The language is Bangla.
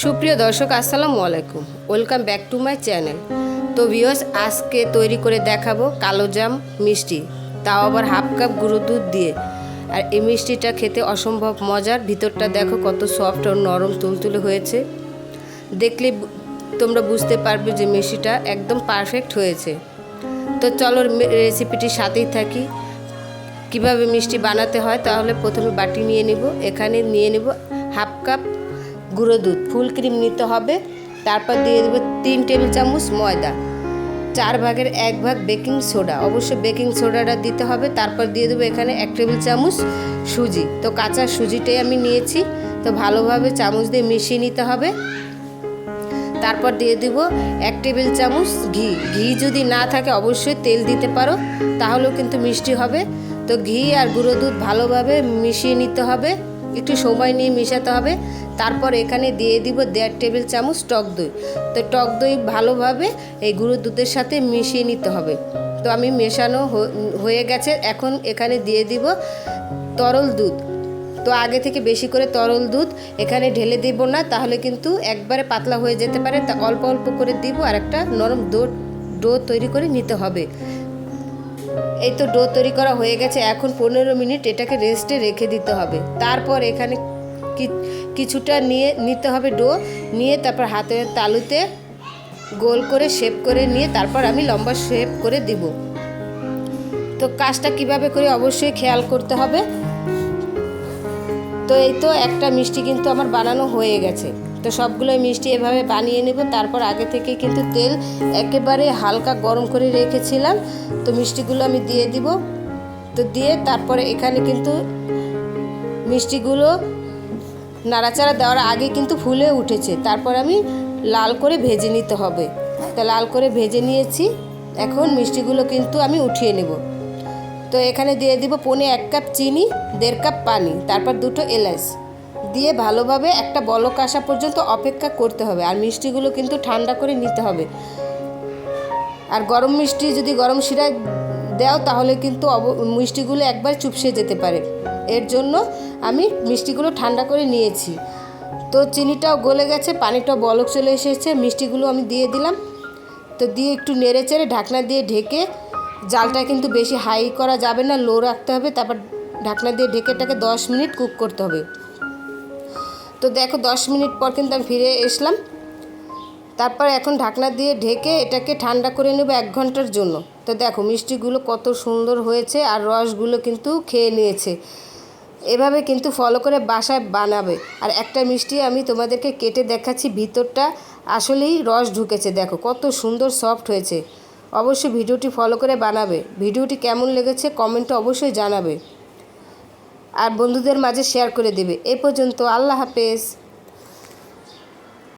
সুপ্রিয় দর্শক, আসসালামু আলাইকুম। Welcome back to my channel তো ভিউয়ার্স আজকে তৈরি করে দেখাবো কালো জাম মিষ্টি। তাও আবার হাফ কাপ গুঁড়ো দুধ দিয়ে। আর এই মিষ্টিটা খেতে অসম্ভব মজার। ভিতরটা দেখো কত সফট ও নরম তুলতুলে হয়েছে। দেখলে তোমরা বুঝতে পারবে যে মিষ্টিটা একদম পারফেক্ট হয়েছে। তো চলো রেসিপিটির সাথেই থাকি। কীভাবে মিষ্টি বানাতে হয় তাহলে প্রথমে বাটি নিয়ে নিব। এখানে নিয়ে নেব হাফ কাপ গুঁড়ো দুধ, ফুল ক্রিম নিতে হবে। তারপর দিয়ে দেবো তিন টেবিল চামচ ময়দা। চার ভাগের এক ভাগ বেকিং সোডা। অবশ্যই বেকিং সোডাটা দিতে হবে। তারপর দিয়ে দেবো এখানে এক টেবিল চামচ সুজি। তো কাঁচা সুজিটাই আমি নিয়েছি। তো ভালোভাবে চামচ দিয়ে মিশিয়ে নিতে হবে। তারপর দিয়ে দিব এক টেবিল চামচ ঘি। ঘি যদি না থাকে অবশ্যই তেল দিতে পারো, তাহলেও কিন্তু মিষ্টি হবে। তো ঘি আর গুঁড়ো দুধ ভালোভাবে মিশিয়ে নিতে হবে। একটু সময় নিয়ে মিশাতে হবে। তারপর এখানে দিয়ে দিব দেড় টেবিল চামচ টক দই। তো টক দই ভালোভাবে এই গুঁড়ো দুধের সাথে মিশিয়ে নিতে হবে। তো আমি মেশানো হয়ে গেছে। এখন এখানে দিয়ে দিব তরল দুধ। তো আগে থেকে বেশি করে তরল দুধ এখানে ঢেলে দিব না, তাহলে কিন্তু একবারে পাতলা হয়ে যেতে পারে। তা অল্প অল্প করে দিব আর একটা নরম ডো ডো তৈরি করে নিতে হবে। এই তো ডো তৈরি করা হয়ে গেছে, এখন পনেরো মিনিট এটাকে রেস্টে রেখে দিতে হবে। তারপর এখানে কিছুটা নিয়ে নিতে হবে ডো নিয়ে তারপর হাতের তালুতে গোল করে শেপ করে নিয়ে তারপর আমি লম্বা শেপ করে দিব। তো কাজটা কীভাবে করে অবশ্যই খেয়াল করতে হবে। তো এই তো একটা মিষ্টি কিন্তু আমার বানানো হয়ে গেছে। তো সবগুলোই মিষ্টি এভাবে বানিয়ে নেব, তারপর আগে থেকে কিন্তু তেল একেবারে হালকা গরম করে রেখেছিলাম। তো মিষ্টিগুলো আমি দিয়ে দিব। তো দিয়ে তারপরে এখানে কিন্তু মিষ্টিগুলো নাড়াচাড়া দেওয়ার আগে কিন্তু ফুলে উঠেছে। তারপর আমি লাল করে ভেজে নিতে হবে। তো লাল করে ভেজে নিয়েছি। এখন মিষ্টিগুলো কিন্তু আমি উঠিয়ে নেব। তো এখানে দিয়ে দিব পনে এক কাপ চিনি, দেড় কাপ পানি, তারপর দুটো এলাচ। দিয়ে ভালোভাবে একটা বলক আসা পর্যন্ত অপেক্ষা করতে হবে আর মিষ্টিগুলো কিন্তু ঠান্ডা করে নিতে হবে। আর গরম মিষ্টি যদি গরম শিরায় দেও তাহলে কিন্তু অব- মিষ্টিগুলো একবার চুপসে যেতে পারে। এর জন্য আমি মিষ্টিগুলো ঠান্ডা করে নিয়েছি। তো চিনিটাও গলে গেছে, পানিটাও বলক চলে এসেছে, মিষ্টিগুলো আমি দিয়ে দিলাম। তো দিয়ে একটু নেড়ে চেড়ে ঢাকনা দিয়ে ঢেকে জালটা কিন্তু বেশি হাই করা যাবে না, লো রাখতে হবে, তারপর ঢাকনা দিয়ে ঢেকে এটাকে দশ মিনিট কুক করতে হবে। তো দেখো দশ মিনিট পর কিন্তু আমি ফিরে এসলাম। তারপর এখন ঢাকনা দিয়ে ঢেকে এটাকে ঠান্ডা করে নেব এক ঘণ্টার জন্য। তো দেখো মিষ্টিগুলো কত সুন্দর হয়েছে আর রসগুলো কিন্তু খেয়ে নিয়েছে। এভাবে কিন্তু ফলো করে বাসায় বানাবে। আর একটা মিষ্টি আমি তোমাদেরকে কেটে দেখাচ্ছি ভিতরটা। আসলেই রস ঢুকেছে, দেখো কত সুন্দর সফট হয়েছে। অবশ্যই ভিডিওটি ফলো করে বানাবে। ভিডিওটি কেমন লেগেছে কমেন্টে অবশ্যই জানাবে। আর বন্ধুদের মাঝে শেয়ার করে দেবে। এ পর্যন্ত আল্লাহ হাফেজ।